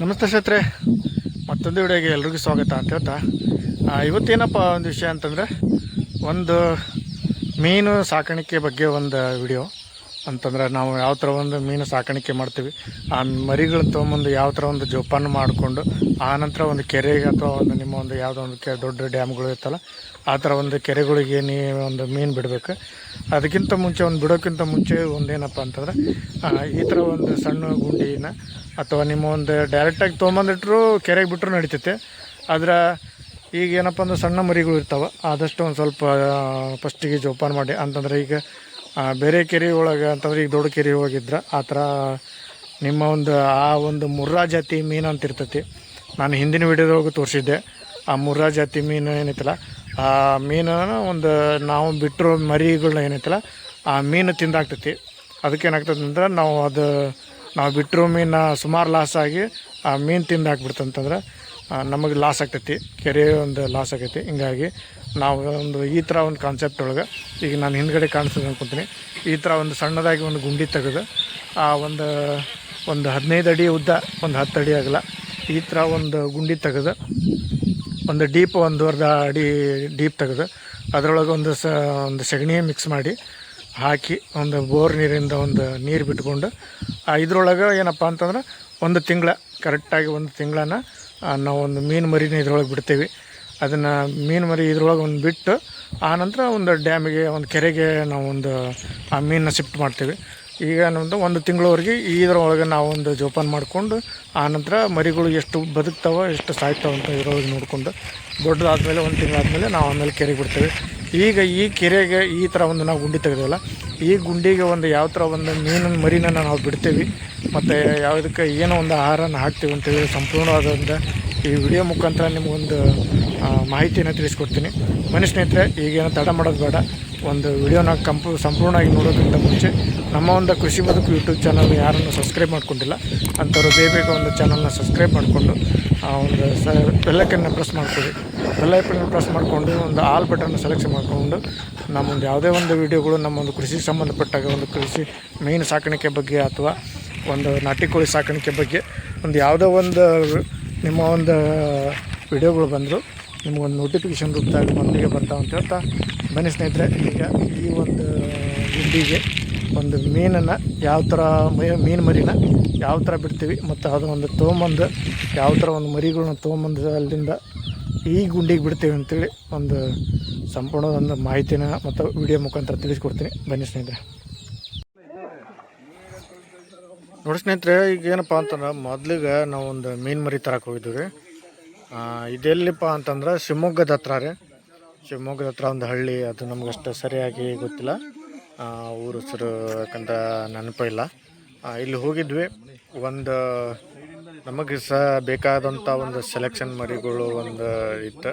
ನಮಸ್ತೆ ಸ್ನೇಹಿತರೆ. ಮತ್ತೊಂದು ವಿಡಿಯೋಗೆ ಎಲ್ರಿಗೂ ಸ್ವಾಗತ ಅಂತ ಹೇಳ್ತಾ. ಇವತ್ತೇನಪ್ಪ ಒಂದು ವಿಷಯ ಅಂತಂದರೆ, ಒಂದು ಮೀನು ಸಾಕಾಣಿಕೆ ಬಗ್ಗೆ ಒಂದು ವಿಡಿಯೋ ಅಂತಂದ್ರೆ, ನಾವು ಯಾವ ಥರ ಒಂದು ಮೀನು ಸಾಕಾಣಿಕೆ ಮಾಡ್ತೀವಿ, ಆ ಮರಿಗಳನ್ನ ತೊಗೊಂಬಂದು ಯಾವ ಥರ ಒಂದು ಜೋಪಾನ ಮಾಡಿಕೊಂಡು, ಆ ನಂತರ ಒಂದು ಕೆರೆಗೆ ಅಥವಾ ಒಂದು ನಿಮ್ಮ ಒಂದು ಯಾವುದೋ ಒಂದು ಕೆ, ದೊಡ್ಡ ಡ್ಯಾಮ್ಗಳು ಇರ್ತಲ್ಲ ಆ ಥರ ಒಂದು ಕೆರೆಗಳಿಗೆ ನೀವು ಒಂದು ಮೀನು ಬಿಡಬೇಕು. ಅದಕ್ಕಿಂತ ಮುಂಚೆ, ಒಂದು ಬಿಡೋಕ್ಕಿಂತ ಮುಂಚೆ ಒಂದೇನಪ್ಪ ಅಂತಂದ್ರೆ ಈ ಥರ ಒಂದು ಸಣ್ಣ ಗುಂಡಿನ ಅಥವಾ ನಿಮ್ಮ ಒಂದು ಡೈರೆಕ್ಟಾಗಿ ತೊಗೊಂಬಂದಿಟ್ರು ಕೆರೆಗೆ ಬಿಟ್ಟರು ನಡೀತೈತೆ. ಆದ್ರೆ ಈಗ ಏನಪ್ಪ ಅಂದ್ರೆ ಸಣ್ಣ ಮರಿಗಳು ಇರ್ತಾವೆ, ಆದಷ್ಟು ಒಂದು ಸ್ವಲ್ಪ ಫಸ್ಟಿಗೆ ಜೋಪಾನ ಮಾಡಿ. ಅಂತಂದ್ರೆ ಈಗ ಬೇರೆ ಕೆರೆ ಒಳಗೆ ಅಂತಂದ್ರೆ ಈಗ ದೊಡ್ಡ ಕೆರೆ ಹೋಗಿದ್ರೆ, ಆ ಥರ ನಿಮ್ಮ ಒಂದು, ಆ ಒಂದು ಮುರ್ರಾ ಜಾತಿ ಮೀನು ಅಂತ ಇರ್ತೈತಿ. ನಾನು ಹಿಂದಿನ ವಿಡಿಯೋದೊಳಗೆ ತೋರಿಸಿದ್ದೆ. ಆ ಮುರ್ರಾ ಜಾತಿ ಮೀನು ಏನೈತಲ್ಲ ಆ ಮೀನನ್ನ ಒಂದು ನಾವು ಬಿಟ್ಟಿರೋ ಮರಿಗಳನ್ನ ಏನೈತಲ್ಲ, ಆ ಮೀನು ತಿಂದಾಗ್ತೈತಿ. ಅದಕ್ಕೆ ಏನಾಗ್ತದೆ ಅಂದ್ರೆ ನಾವು ಅದು, ನಾವು ಬಿಟ್ಟಿರೋ ಮೀನ ಸುಮಾರು ಲಾಸ್ ಆಗಿ ಆ ಮೀನು ತಿಂದು ಹಾಕ್ಬಿಡ್ತಂತಂದ್ರೆ ನಮಗೆ ಲಾಸ್ ಆಗ್ತೈತಿ. ಕೆರೆ ಒಂದು ಲಾಸ್ ಆಗೈತಿ. ಹಿಂಗಾಗಿ ನಾವು ಒಂದು ಈ ಥರ ಒಂದು ಕಾನ್ಸೆಪ್ಟ್ ಒಳಗೆ ಈಗ ನಾನು ಹಿಂದ್ಗಡೆ ಕಾಣಿಸ್ತದೆ ಅಂದ್ಕೊತೀನಿ ಈ ಥರ ಒಂದು ಸಣ್ಣದಾಗಿ ಒಂದು ಗುಂಡಿ ತೆಗೆದು, ಆ ಒಂದು ಒಂದು ಹದಿನೈದು ಅಡಿ ಉದ್ದ, ಒಂದು ಹತ್ತು ಅಡಿ ಆಗಲ್ಲ, ಈ ಥರ ಒಂದು ಗುಂಡಿ ತೆಗೆದು ಒಂದು ಡೀಪ್ ಒಂದೂವರೆ ಅಡಿ ಡೀಪ್ ತೆಗೆದು ಅದರೊಳಗೆ ಒಂದು ಸ ಒಂದು ಸಗಣಿ ಮಿಕ್ಸ್ ಮಾಡಿ ಹಾಕಿ ಒಂದು ಬೋರ್ ನೀರಿಂದ ಒಂದು ನೀರು ಬಿಟ್ಕೊಂಡು ಇದ್ರೊಳಗೆ ಏನಪ್ಪ ಅಂತಂದ್ರೆ ಒಂದು ತಿಂಗಳ ಕರೆಕ್ಟಾಗಿ ಒಂದು ತಿಂಗಳನ್ನ ನಾವು ಒಂದು ಮೀನು ಮರಿನ ಇದ್ರೊಳಗೆ ಬಿಡ್ತೀವಿ. ಅದನ್ನು ಮೀನು ಮರಿ ಇದ್ರೊಳಗೆ ಒಂದು ಬಿಟ್ಟು ಆನಂತರ ಒಂದು ಡ್ಯಾಮಿಗೆ ಒಂದು ಕೆರೆಗೆ ನಾವು ಒಂದು, ಆ ಮೀನನ್ನ ಶಿಫ್ಟ್ ಮಾಡ್ತೀವಿ. ಈಗ ನಮ್ಮದು ಒಂದು ತಿಂಗಳವರೆಗೆ ಇದರೊಳಗೆ ನಾವು ಒಂದು ಜೋಪಾನ ಮಾಡಿಕೊಂಡು ಆನಂತರ ಮರಿಗಳು ಎಷ್ಟು ಬದುಕ್ತಾವ, ಎಷ್ಟು ಸಾಯ್ತಾವ ಅಂತ ಇದ್ರೊಳಗೆ ನೋಡಿಕೊಂಡು, ದೊಡ್ಡದಾದ್ಮೇಲೆ ಒಂದು ತಿಂಗಳಾದಮೇಲೆ ನಾವು ಆಮೇಲೆ ಕೆರೆಗೆ ಬಿಡ್ತೇವೆ. ಈಗ ಈ ಕೆರೆಗೆ ಈ ಥರ ಒಂದು ನಾವು ಗುಂಡಿ ತೆಗೆದೇವಲ್ಲ, ಈ ಗುಂಡಿಗೆ ಒಂದು ಯಾವ ಥರ ಒಂದು ಮೀನಿನ ಮರಿನ ನಾವು ಬಿಡ್ತೀವಿ, ಮತ್ತು ಯಾವುದಕ್ಕೆ ಏನೋ ಒಂದು ಆಹಾರನ ಹಾಕ್ತೀವಿ ಅಂತೇಳಿ ಸಂಪೂರ್ಣವಾದಂಥ ಈ ವಿಡಿಯೋ ಮುಖಾಂತರ ನಿಮಗೊಂದು ಮಾಹಿತಿಯನ್ನು ತಿಳಿಸ್ಕೊಡ್ತೀನಿ. ಮನೆ ಸ್ನೇಹಿತರೆ, ಈಗೇನು ತಡ ಮಾಡೋದು ಬೇಡ. ಒಂದು ವಿಡಿಯೋನ ಕಂಪು, ಸಂಪೂರ್ಣವಾಗಿ ನೋಡೋಕ್ಕಿಂತ ಮುಂಚೆ ನಮ್ಮ ಒಂದು ಕೃಷಿ ಬದುಕು ಯೂಟ್ಯೂಬ್ ಚಾನಲ್ ಯಾರನ್ನು ಸಬ್ಸ್ಕ್ರೈಬ್ ಮಾಡ್ಕೊಂಡಿಲ್ಲ. ಅಂಥವ್ರು ಬೇಗ ಬೇಗ ಒಂದು ಚಾನಲ್ನ ಸಬ್ಸ್ಕ್ರೈಬ್ ಮಾಡಿಕೊಂಡು, ಆ, ಒಂದು ಸ ಬೆಲ್ಲಕ್ಕನ್ನು ಪ್ರೆಸ್ ಮಾಡ್ಕೊಳ್ಳಿ. ಬೆಲ್ಲೈಕನ್ನು ಪ್ರೆಸ್ ಮಾಡಿಕೊಂಡು ಒಂದು ಆಲ್ ಬಟನ್ ಸೆಲೆಕ್ಷನ್ ಮಾಡಿಕೊಂಡು ನಮ್ಮೊಂದು ಯಾವುದೇ ಒಂದು ವಿಡಿಯೋಗಳು ನಮ್ಮ ಒಂದು ಕೃಷಿ ಸಂಬಂಧಪಟ್ಟಾಗ ಒಂದು ಕೃಷಿ ಮೀನು ಸಾಕಾಣಿಕೆ ಬಗ್ಗೆ ಅಥವಾ ಒಂದು ನಾಟಿ ಕೋಳಿ ಸಾಕಾಣಿಕೆ ಬಗ್ಗೆ ಒಂದು ಯಾವುದೋ ಒಂದು ನಿಮ್ಮ ಒಂದು ವಿಡಿಯೋಗಳು ಬಂದರು ನಿಮಗೊಂದು ನೋಟಿಫಿಕೇಶನ್ ರೂಪದಾಗ ಮೊದಲಿಗೆ ಬರ್ತಾವೆ ಅಂತ ಹೇಳ್ತಾ, ಬನ್ನಿ ಸ್ನೇಹಿತರೆ, ಈಗ ಈ ಒಂದು ಗುಂಡಿಗೆ ಒಂದು ಮೀನನ್ನು ಯಾವ ಥರ ಮೀನು ಮರಿನ ಯಾವ ಥರ ಬಿಡ್ತೀವಿ ಮತ್ತು ಅದು ಒಂದು ತೊಗೊಂಬಂದು ಯಾವ ಥರ ಒಂದು ಮರಿಗಳನ್ನ ತೊಗೊಂಬಂದು ಅಲ್ಲಿಂದ ಈ ಗುಂಡಿಗೆ ಬಿಡ್ತೀವಿ ಅಂತೇಳಿ ಒಂದು ಸಂಪೂರ್ಣ ಒಂದು ಮಾಹಿತಿನ ಮತ್ತು ವಿಡಿಯೋ ಮುಖಾಂತರ ತಿಳಿಸ್ಕೊಡ್ತೀನಿ. ಬನ್ನಿ ಸ್ನೇಹಿತರೆ. ನೋಡಿ ಸ್ನೇಹಿತರೆ, ಈಗ ಏನಪ್ಪ ಅಂತಂದ್ರೆ ಮೊದಲಿಗೆ ನಾವು ಒಂದು ಮೀನು ಮರಿ ತರಕ್ಕೆ ಹೋಗಿದ್ದೀವಿ ಇದೆಲ್ಲಿಪ್ಪ ಅಂತಂದ್ರೆ ಶಿವಮೊಗ್ಗದ ಹತ್ರ ರೀ. ಶಿವಮೊಗ್ಗದ ಹತ್ರ ಒಂದು ಹಳ್ಳಿ, ಅದು ನಮಗಷ್ಟು ಸರಿಯಾಗಿ ಗೊತ್ತಿಲ್ಲ. ಊರ ಹೆಸರು ಯಾಕಂತ ನೆನಪಿಲ್ಲ ಇಲ್ಲ. ಹೋಗಿದ್ವಿ. ಒಂದು ನಮಗೆ ಸಹ ಬೇಕಾದಂಥ ಒಂದು ಸೆಲೆಕ್ಷನ್ ಮರಿಗಳು ಒಂದು ಇತ್ತು.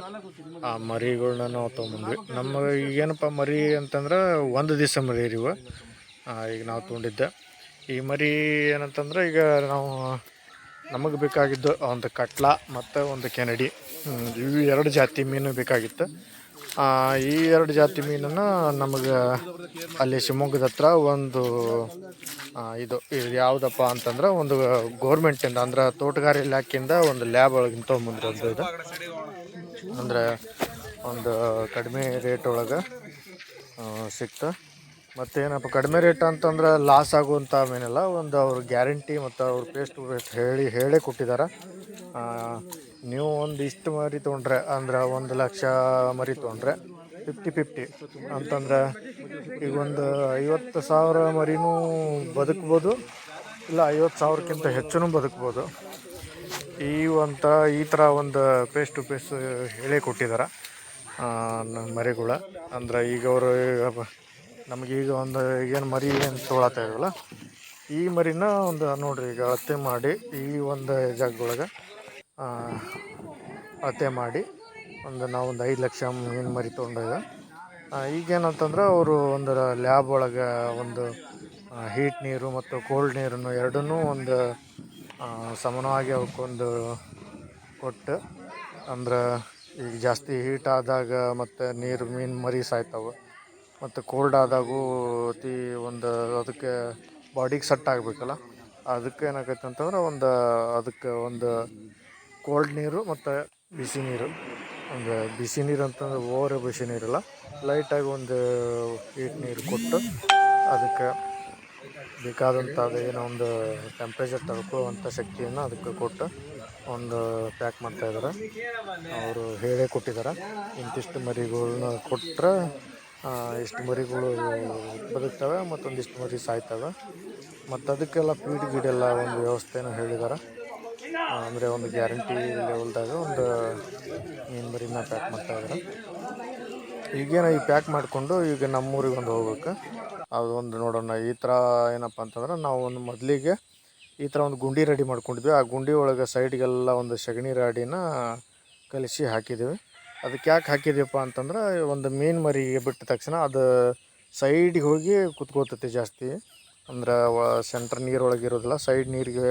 ಆ ಮರಿಗಳನ್ನ ನಾವು ತೊಗೊಂಬಂದ್ವಿ ನಮ್ಮ ಏನಪ್ಪ ಮರಿ ಅಂತಂದ್ರೆ ಒಂದು ದಿವಸ ಮರಿ ಇವು. ಈಗ ನಾವು ತೊಗೊಂಡಿದ್ದೆ. ಈ ಮರಿ ಏನಂತಂದ್ರೆ ಈಗ ನಾವು ನಮಗೆ ಬೇಕಾಗಿದ್ದು ಒಂದು ಕಟ್ಲ ಮತ್ತು ಒಂದು ಕೆನಡಿ. ಇವು ಎರಡು ಜಾತಿ ಮೀನು ಬೇಕಾಗಿತ್ತು. ಈ ಎರಡು ಜಾತಿ ಮೀನನ್ನು ನಮಗೆ ಅಲ್ಲಿ ಶಿವಮೊಗ್ಗದ ಹತ್ರ ಒಂದು ಇದು ಇದು ಯಾವುದಪ್ಪ ಅಂತಂದ್ರೆ ಒಂದು ಗೋರ್ಮೆಂಟಿಂದ ಅಂದ್ರೆ ತೋಟಗಾರಿ ಇಲಾಖೆಯಿಂದ ಒಂದು ಲ್ಯಾಬ್ ಒಳಗಿಂತ ಒಂದು ಇದು. ಅಂದ್ರೆ ಒಂದು ಕಡಿಮೆ ರೇಟ್ ಒಳಗೆ ಸಿಕ್ತು. ಮತ್ತೇನಪ್ಪ, ಕಡಿಮೆ ರೇಟ್ ಅಂತಂದ್ರೆ ಲಾಸ್ ಆಗುವಂಥ ಮೀನಲ್ಲ ಒಂದು ಅವ್ರ ಗ್ಯಾರಂಟಿ ಮತ್ತು ಅವ್ರ ಪೇಸ್ಟ್ ಪೇಸ್ಟ್ ಹೇಳಿ, ಹೇಳೇ ಕೊಟ್ಟಿದ್ದಾರೆ ನೀವು ಒಂದು ಇಷ್ಟು ಮರಿ ತೊಗೊಂಡ್ರೆ ಅಂದ್ರೆ ಒಂದು ಲಕ್ಷ ಮರಿ ತೊಗೊಂಡ್ರೆ ಫಿಫ್ಟಿ ಫಿಫ್ಟಿ ಅಂತಂದ್ರೆ ಈಗ ಒಂದು ಐವತ್ತು ಸಾವಿರ ಮರಿನೂ ಬದುಕ್ಬೋದು, ಇಲ್ಲ ಐವತ್ತು ಸಾವಿರಕ್ಕಿಂತ ಹೆಚ್ಚು ಬದುಕ್ಬೋದು. ಈ ಒಂಥ ಈ ಥರ ಒಂದು ಪೇಸ್ ಟು ಪೇಸ್ ಹೇಳೇ ಕೊಟ್ಟಿದ್ದಾರೆ ಮರಿಗಳ. ಅಂದ್ರೆ ಈಗ ಅವರು ನಮಗೀಗ ಒಂದು ಏನು ಮರಿ ಏನು ತೊಗೊಳತ್ತಾ ಇರಲ್ಲ ಈ ಮರಿನ ಒಂದು ನೋಡಿರಿ ಈಗ ಅಳತೆ ಮಾಡಿ, ಈ ಒಂದು ಜಾಗದೊಳಗೆ ಅಳತೆ ಮಾಡಿ ಒಂದು ನಾವು ಒಂದು ಐದು ಲಕ್ಷ ಮೀನು ಮರಿ ತೊಗೊಂಡಾಗ ಈಗೇನಂತಂದ್ರೆ ಅವರು ಒಂದು ಲ್ಯಾಬ್ ಒಳಗೆ ಒಂದು ಹೀಟ್ ನೀರು ಮತ್ತು ಕೋಲ್ಡ್ ನೀರನ್ನು ಎರಡನ್ನೂ ಒಂದು ಸಮಾನವಾಗಿ ಅವಕ್ಕೊಂದು ಕೊಟ್ಟು, ಅಂದ್ರೆ ಈಗ ಜಾಸ್ತಿ ಹೀಟ್ ಆದಾಗ ಮತ್ತು ನೀರು ಮೀನು ಮರಿ ಸಾಯ್ತಾವೆ. ಮತ್ತು ಕೋಲ್ಡ್ ಆದಾಗೂ ಅತಿ ಒಂದು ಅದಕ್ಕೆ ಬಾಡಿಗೆ ಸೆಟ್ ಆಗಬೇಕಲ್ಲ, ಅದಕ್ಕೆ ಏನಾಗೈತೆ ಅಂತಂದ್ರೆ ಒಂದು, ಅದಕ್ಕೆ ಒಂದು ಕೋಲ್ಡ್ ನೀರು ಮತ್ತು ಬಿಸಿ ನೀರು. ಒಂದು ಬಿಸಿ ನೀರು ಅಂತಂದ್ರೆ ಓವರ್ ಬಿಸಿ ನೀರಿಲ್ಲ ಲೈಟಾಗಿ ಒಂದು ಹೀಟ್ ನೀರು ಕೊಟ್ಟು ಅದಕ್ಕೆ ಬೇಕಾದಂಥ ಏನೋ ಒಂದು ಟೆಂಪ್ರೇಚರ್ ತಡ್ಕೊಳ್ಳುವಂಥ ಶಕ್ತಿಯನ್ನು ಅದಕ್ಕೆ ಕೊಟ್ಟು ಒಂದು ಪ್ಯಾಕ್ ಮಾಡ್ತಾಯಿದ್ದಾರೆ ಅವರು ಹೇಳೇ ಕೊಟ್ಟಿದ್ದಾರೆ. ಇಂತಿಷ್ಟು ಮರಿಗಳನ್ನ ಕೊಟ್ಟರೆ ಇಷ್ಟು ಮರಿಗಳು ಬದುಕ್ತವೆ ಮತ್ತೊಂದಿಷ್ಟು ಮರಿ ಸಾಯ್ತವೆ. ಮತ್ತು ಅದಕ್ಕೆಲ್ಲ ಫೀಡ್ ಗೀಡೆಲ್ಲ ಒಂದು ವ್ಯವಸ್ಥೆನೂ ಹೇಳಿದ್ದಾರೆ ಅಂದರೆ ಒಂದು ಗ್ಯಾರಂಟಿ ಲೆವೆಲ್ದಾಗ ಒಂದು ಮೀನು ಮರಿನ ಪ್ಯಾಕ್ ಮಾಡ್ತಾ ಇದ್ದಾರೆ ಈಗೇನ ಈ ಪ್ಯಾಕ್ ಮಾಡಿಕೊಂಡು ಈಗ ನಮ್ಮೂರಿಗೆ ಒಂದು ಹೋಗ್ಬೇಕು. ಅದು ಒಂದು ನೋಡೋಣ, ಈ ಥರ ಏನಪ್ಪ ಅಂತಂದ್ರೆ ನಾವು ಒಂದು ಮೊದಲಿಗೆ ಈ ಥರ ಒಂದು ಗುಂಡಿ ರೆಡಿ ಮಾಡ್ಕೊಂಡಿದ್ವಿ. ಆ ಗುಂಡಿ ಒಳಗೆ ಸೈಡ್ಗೆಲ್ಲ ಒಂದು ಸಗಣಿ ರಾಡಿನ ಕಲಿಸಿ ಹಾಕಿದ್ದೀವಿ. ಅದಕ್ಕೆ ಯಾಕೆ ಹಾಕಿದ್ದೀವಪ್ಪ ಅಂತಂದ್ರೆ, ಒಂದು ಮೀನು ಮರಿಗೆ ಬಿಟ್ಟ ತಕ್ಷಣ ಅದು ಸೈಡಿಗೆ ಹೋಗಿ ಕುತ್ಕೋತೈತಿ ಜಾಸ್ತಿ. ಅಂದ್ರೆ ಸೆಂಟ್ರ್ ನೀರೊಳಗೆ ಇರೋದಿಲ್ಲ ಸೈಡ್ ನೀರಿಗೆ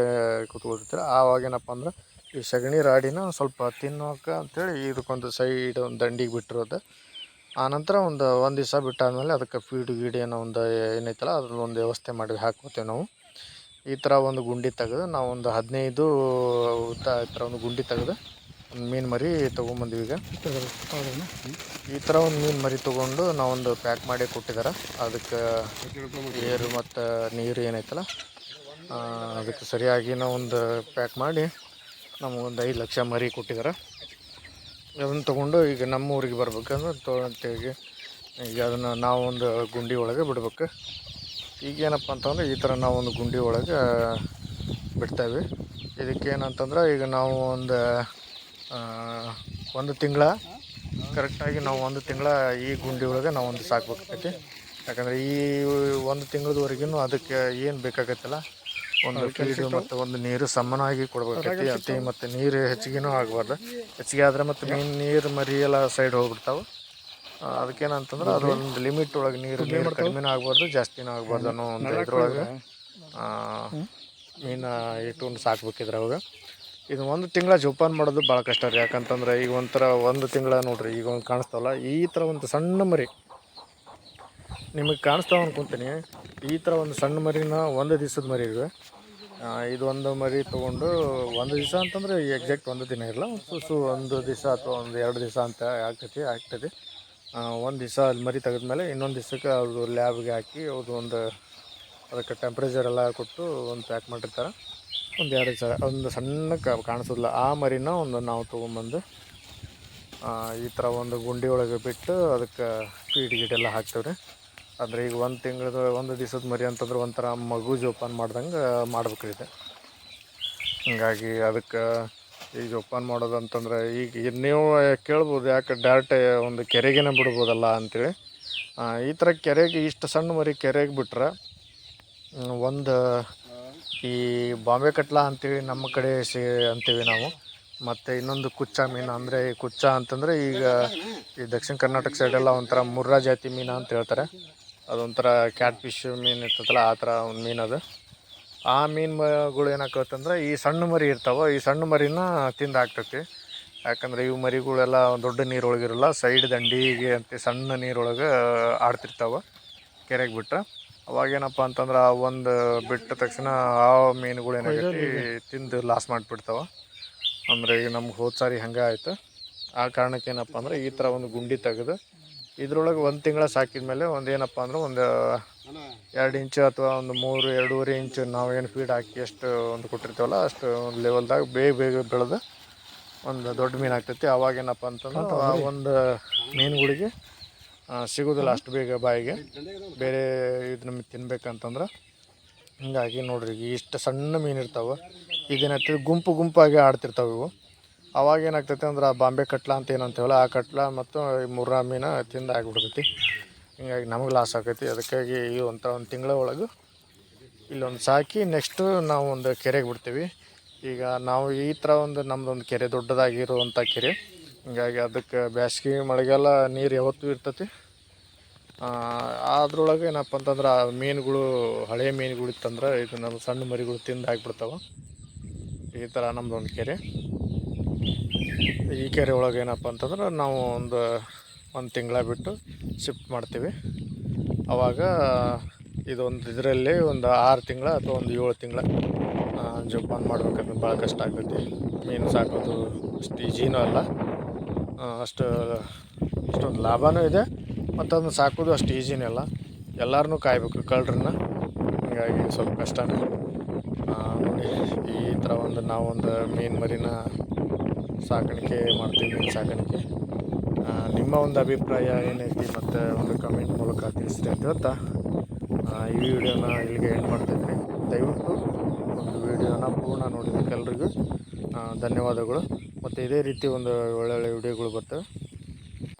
ಕುತ್ಕೋತೈತಿ ಆವಾಗ ಏನಪ್ಪ ಅಂದ್ರೆ, ಈ ಸಗಣಿ ರಾಡಿನ ಸ್ವಲ್ಪ ತಿನ್ನೋಕೆ ಅಂತೇಳಿ ಇದಕ್ಕೊಂದು ಸೈಡ್ ಒಂದು ದಂಡಿಗೆ ಬಿಟ್ಟಿರೋದು. ಆನಂತರ ಒಂದು ಒಂದು ದಿವಸ ಬಿಟ್ಟಾದ್ಮೇಲೆ ಅದಕ್ಕೆ ಫೀಡ್ ಗೀಡ್ ಏನೋ ಒಂದು ಏನೈತಲ್ಲ, ಅದ್ರಲ್ಲಿ ಒಂದು ವ್ಯವಸ್ಥೆ ಮಾಡಿ ಹಾಕೋತೇವೆ ನಾವು. ಈ ಥರ ಒಂದು ಗುಂಡಿ ತೆಗೆದು ನಾವು ಒಂದು ಹದಿನೈದು ಈ ಥರ ಒಂದು ಗುಂಡಿ ತೆಗೆದು ಮೀನು ಮರಿ ತೊಗೊಂಬಂದ್ವಿ ಈಗ. ಈ ಥರ ಒಂದು ಮೀನು ಮರಿ ತೊಗೊಂಡು ನಾವೊಂದು ಪ್ಯಾಕ್ ಮಾಡಿ ಕೊಟ್ಟಿದ್ದಾರೆ ಅದಕ್ಕೆ ಏರು ಮತ್ತು ನೀರು ಏನೈತಲ್ಲ ಅದಕ್ಕೆ ಸರಿಯಾಗಿ ನಾವೊಂದು ಒಂದು ಪ್ಯಾಕ್ ಮಾಡಿ ನಮಗೊಂದು ಐದು ಲಕ್ಷ ಮರಿ ಕೊಟ್ಟಿದ್ದಾರೆ ಅದನ್ನು ತೊಗೊಂಡು ಈಗ ನಮ್ಮ ಊರಿಗೆ ಬರ್ಬೇಕಂದ್ರೆ ತೊಗೊಂತೇಗಿ ಈಗ ಅದನ್ನು ನಾವೊಂದು ಗುಂಡಿ ಒಳಗೆ ಬಿಡ್ಬೇಕು. ಈಗೇನಪ್ಪ ಅಂತಂದ್ರೆ ಈ ಥರ ನಾವೊಂದು ಗುಂಡಿ ಒಳಗೆ ಬಿಡ್ತೇವೆ ಇದಕ್ಕೇನಂತಂದ್ರೆ ಈಗ ನಾವು ಒಂದು ಒಂದು ತಿಂಗಳ ಕರೆಕ್ಟಾಗಿ ನಾವು ಒಂದು ತಿಂಗಳ ಈ ಗುಂಡಿ ಒಳಗೆ ನಾವು ಒಂದು ಸಾಕ್ಬೇಕಾಗೈತಿ ಯಾಕಂದರೆ ಈ ಒಂದು ತಿಂಗಳದವರೆಗೂ ಅದಕ್ಕೆ ಏನು ಬೇಕಾಗತ್ತಲ್ಲ? ಒಂದು ಫೀಡು ಮತ್ತು ಒಂದು ನೀರು ಸಮನಾಗಿ ಕೊಡ್ಬೇಕಾಗತ್ತೆ ಅತಿ ಮತ್ತು ನೀರು ಹೆಚ್ಚಿಗೆನೂ ಆಗಬಾರ್ದು. ಹೆಚ್ಚಿಗೆ ಆದರೆ ಮತ್ತು ಮೀನು ನೀರು ಮರಿ ಎಲ್ಲ ಸೈಡ್ ಹೋಗ್ಬಿಡ್ತಾವೆ. ಅದಕ್ಕೇನಂತಂದ್ರೆ ಅದು ಒಂದು ಲಿಮಿಟ್ ಒಳಗೆ ನೀರು ನೀರು ಕಡಿಮೆನೂ ಆಗ್ಬಾರ್ದು ಜಾಸ್ತಿನೂ ಆಗ್ಬಾರ್ದು ಅನ್ನೋ ಒಂದು ಇದ್ರೊಳಗೆ. ಮೀನು ಇಟ್ಕೊಂಡು ಸಾಕ್ಬೇಕಿದ್ರೆ ಅವಾಗ ಇದು ಒಂದು ತಿಂಗಳ ಜೋಪಾನ ಮಾಡೋದು ಭಾಳ ಕಷ್ಟ ರೀ. ಯಾಕಂತಂದ್ರೆ ಈಗ ಒಂಥರ ಒಂದು ತಿಂಗಳ ನೋಡ್ರಿ, ಈಗ ಒಂದು ಕಾಣಿಸ್ತಾವಲ್ಲ, ಈ ಥರ ಒಂದು ಸಣ್ಣ ಮರಿ. ನಿಮಗೆ ಕಾಣಿಸ್ತಾವ ಅನ್ಕೊಂತೀನಿ. ಈ ಥರ ಒಂದು ಸಣ್ಣ ಮರಿನ ಒಂದು ದಿವಸದ ಮರಿ ಇದು. ಇದು ಒಂದು ಮರಿ ತೊಗೊಂಡು ಒಂದು ದಿವಸ ಅಂತಂದ್ರೆ ಎಕ್ಸಾಕ್ಟ್ ಒಂದು ದಿನ ಇರಲ್ಲ ಸು ಒಂದು ದಿವಸ ಅಥವಾ ಒಂದು ಎರಡು ದಿವಸ ಅಂತ ಆಗ್ತೈತಿ ಆಗ್ತೈತಿ. ಒಂದು ದಿವಸ ಅಲ್ಲಿ ಮರಿ ತೆಗೆದ್ಮೇಲೆ ಇನ್ನೊಂದು ದಿವಸಕ್ಕೆ ಅದು ಲ್ಯಾಬ್ಗೆ ಹಾಕಿ, ಅದು ಒಂದು ಅದಕ್ಕೆ ಟೆಂಪ್ರೇಚರ್ ಎಲ್ಲ ಕೊಟ್ಟು ಒಂದು ಪ್ಯಾಕ್ ಮಾಡಿರ್ತಾರೆ. ಒಂದು ಎರಡು ಸರ ಒಂದು ಸಣ್ಣ ಕಾಣಿಸೋದಿಲ್ಲ. ಆ ಮರಿನ ಒಂದು ನಾವು ತೊಗೊಂಬಂದು ಈ ಥರ ಒಂದು ಗುಂಡಿ ಒಳಗೆ ಬಿಟ್ಟು ಅದಕ್ಕೆ ಫೀಡ್ ಗೀಡೆಲ್ಲ ಹಾಕ್ತೇವೆ ರೀ ಅಂದರೆ ಈಗ ಒಂದು ತಿಂಗಳದ ಒಂದು ದಿವಸದ ಮರಿ ಅಂತಂದ್ರೆ ಒಂಥರ ಮಗು ಜೋಪಾನ ಮಾಡ್ದಂಗೆ ಮಾಡ್ಬೇಕ್ರಿ ಇದು. ಹಂಗಾಗಿ ಅದಕ್ಕೆ ಈಗ ಜೋಪಾನ ಮಾಡೋದಂತಂದ್ರೆ ಈಗ ನೀವು ಕೇಳ್ಬೋದು ಯಾಕೆ ಡೈರೆಕ್ಟ್ ಒಂದು ಕೆರೆಗೇನೆ ಬಿಡ್ಬೋದಲ್ಲ ಅಂತೇಳಿ. ಆ, ಈ ಥರ ಕೆರೆಗೆ ಇಷ್ಟು ಸಣ್ಣ ಮರಿ ಕೆರೆಗೆ ಬಿಟ್ರೆ ಒಂದು ಈ ಬಾಂಬೆ ಕಟ್ಲಾ ಅಂತೀವಿ, ನಮ್ಮ ಕಡೆ ಸಿ ಅಂತೀವಿ ನಾವು. ಮತ್ತು ಇನ್ನೊಂದು ಕುಚ್ಚ ಮೀನು ಅಂದರೆ, ಈ ಕುಚ್ಚ ಅಂತಂದರೆ ಈಗ ಈ ದಕ್ಷಿಣ ಕರ್ನಾಟಕ ಸೈಡೆಲ್ಲ ಒಂಥರ ಮುರ್ರಾ ಜಾತಿ ಮೀನು ಅಂತ ಹೇಳ್ತಾರೆ. ಅದೊಂಥರ ಕ್ಯಾಟ್ ಫಿಶ್ ಮೀನು ಇರ್ತದಲ್ಲ ಆ ಥರ ಒಂದು ಮೀನು ಅದು. ಆ ಮೀನುಗಳು ಏನಾಗ್ತಂದ್ರೆ ಈ ಸಣ್ಣ ಮರಿ ಇರ್ತಾವೆ, ಈ ಸಣ್ಣ ಮರಿನ ತಿಂದು ಹಾಕ್ತೈತಿ. ಯಾಕಂದ್ರೆ ಇವು ಮರಿಗಳೆಲ್ಲ ದೊಡ್ಡ ನೀರೊಳಗಿರಲ್ಲ ಸೈಡ್ ದಂಡಿಗೆ ಅಂತ ಸಣ್ಣ ನೀರೊಳಗೆ ಆಡ್ತಿರ್ತಾವೆ, ಕೆರೆಗೆ ಬಿಟ್ರೆ. ಅವಾಗೇನಪ್ಪ ಅಂತಂದ್ರೆ ಆ ಒಂದು ಬಿಟ್ಟ ತಕ್ಷಣ ಆ ಮೀನುಗಳು ಏನಾಗೈತಿ ತಿಂದು ಲಾಸ್ ಮಾಡಿಬಿಡ್ತಾವೆ. ಅಂದರೆ ಈಗ ನಮ್ಗೆ ಹೋದ ಸಾರಿ ಹಂಗೆ ಆಯಿತು. ಆ ಕಾರಣಕ್ಕೆ ಏನಪ್ಪ ಅಂದ್ರೆ ಈ ಥರ ಒಂದು ಗುಂಡಿ ತೆಗೆದು ಇದ್ರೊಳಗೆ ಒಂದು ತಿಂಗಳ ಸಾಕಿದ ಮೇಲೆ ಒಂದು ಏನಪ್ಪ ಅಂದ್ರೆ ಒಂದು ಎರಡು ಇಂಚು ಅಥವಾ ಒಂದು ಮೂರು ಎರಡೂವರೆ ಇಂಚು ನಾವು ಏನು ಫೀಡ್ ಹಾಕಿ ಎಷ್ಟು ಒಂದು ಕೊಟ್ಟಿರ್ತೀವಲ್ಲ ಅಷ್ಟು ಒಂದು ಲೆವೆಲ್ದಾಗ ಬೇಗ ಬೇಗ ಬೆಳೆದು ಒಂದು ದೊಡ್ಡ ಮೀನು ಆಗ್ತೈತಿ. ಅವಾಗೇನಪ್ಪ ಅಂತಂದ್ರೆ ಆ ಒಂದು ಮೀನುಗಳಿಗೆ ಸಿಗೋದಿಲ್ಲ ಅಷ್ಟು ಬೇಗ ಬಾಯಿಗೆ. ಬೇರೆ ಇದು ನಮಗೆ ತಿನ್ಬೇಕಂತಂದ್ರೆ, ಹಿಂಗಾಗಿ ನೋಡ್ರಿ, ಇಷ್ಟು ಸಣ್ಣ ಮೀನು ಇರ್ತಾವೆ. ಇದೇನಾಗ್ತದೆ ಗುಂಪು ಗುಂಪಾಗಿ ಆಡ್ತಿರ್ತಾವೆ ಇವು. ಅವಾಗ ಏನಾಗ್ತೈತೆ ಅಂದ್ರೆ, ಆ ಬಾಂಬೆ ಕಟ್ಲ ಅಂತ ಏನಂತೇವಲ್ಲ ಆ ಕಟ್ಲ ಮತ್ತು ಈ ಮುರ್ರಾ ಮೀನು ತಿಂದು ಆಗಿಬಿಡ್ತೈತಿ. ಹಿಂಗಾಗಿ ನಮಗೆ ಲಾಸ್ ಆಕೈತಿ. ಅದಕ್ಕಾಗಿ ಈ ಒಂಥ ಒಂದು ತಿಂಗಳ ಒಳಗೆ ಇಲ್ಲೊಂದು ಸಾಕಿ ನೆಕ್ಸ್ಟು ನಾವು ಒಂದು ಕೆರೆಗೆ ಬಿಡ್ತೀವಿ. ಈಗ ನಾವು ಈ ಥರ ಒಂದು ನಮ್ಮದೊಂದು ಕೆರೆ ದೊಡ್ಡದಾಗಿರುವಂಥ ಕೆರೆ. ಹಿಂಗಾಗಿ ಅದಕ್ಕೆ ಬ್ಯಾಸ್ಗೆ ಮಳೆಗೆಲ್ಲ ನೀರು ಯಾವತ್ತೂ ಇರ್ತತಿ. ಅದ್ರೊಳಗೆ ಏನಪ್ಪ ಅಂತಂದ್ರೆ ಆ ಮೀನುಗಳು, ಹಳೆ ಮೀನುಗಳು ಇತ್ತಂದ್ರೆ ಇದು ಸಣ್ಣ ಮರಿಗಳು ತಿಂದು ಹಾಕ್ಬಿಡ್ತಾವೆ ಈ ಥರ ನಮ್ಮದೊಂದು ಕೆರೆ. ಈ ಕೆರೆ ಒಳಗೆ ಏನಪ್ಪ ಅಂತಂದ್ರೆ ನಾವು ಒಂದು ಒಂದು ತಿಂಗಳ ಬಿಟ್ಟು ಶಿಫ್ಟ್ ಮಾಡ್ತೀವಿ. ಆವಾಗ ಇದೊಂದು ಇದರಲ್ಲಿ ಒಂದು ಆರು ತಿಂಗಳ ಅಥವಾ ಒಂದು ಏಳು ತಿಂಗಳ ಜೋಪಾನ ಮಾಡ್ಬೇಕಂದ್ರೆ ಭಾಳ ಕಷ್ಟ ಆಗ್ತೈತಿ. ಮೀನು ಸಾಕೋದು ಅಷ್ಟು ಈಜಿನೂ ಅಲ್ಲ. ಅಷ್ಟು ಅಷ್ಟೊಂದು ಲಾಭವೂ ಇದೆ. ಮತ್ತು ಅದನ್ನ ಸಾಕೋದು ಅಷ್ಟು ಈಜಿನೂ ಅಲ್ಲ ಎಲ್ಲರನ್ನೂ ಕಾಯಬೇಕು ಕಳ್ಳರನ್ನ. ಹೀಗಾಗಿ ಸ್ವಲ್ಪ ಕಷ್ಟನೇ. ನೋಡಿ, ಈ ಥರ ಒಂದು ನಾವೊಂದು ಮೀನು ಮರಿನ ಸಾಕಾಣಿಕೆ ಮಾಡ್ತೀವಿ, ಮೀನು ಸಾಕಾಣಿಕೆ. ನಿಮ್ಮ ಒಂದು ಅಭಿಪ್ರಾಯ ಏನೈತಿ ಮತ್ತು ಒಂದು ಕಮೆಂಟ್ ಮೂಲಕ ತಿಳಿಸ್ರಿ ಅಂತ ಹೇಳ್ತಾ. ಈ ವಿಡಿಯೋನ ಇಲ್ಲಿಗೆ ಎಂಡ್ ಮಾಡ್ತಾಯಿದ್ರಿ ದಯವಿಟ್ಟು ಒಂದು ವಿಡಿಯೋನ ಪೂರ್ಣ ನೋಡಿದ್ದಕ್ಕೆ ಎಲ್ರಿಗೂ ಧನ್ಯವಾದಗಳು. ಮತ್ತು ಇದೇ ರೀತಿ ಒಂದು ಒಳ್ಳೊಳ್ಳೆ ವಿಡಿಯೋಗಳು ಬರ್ತವೆ.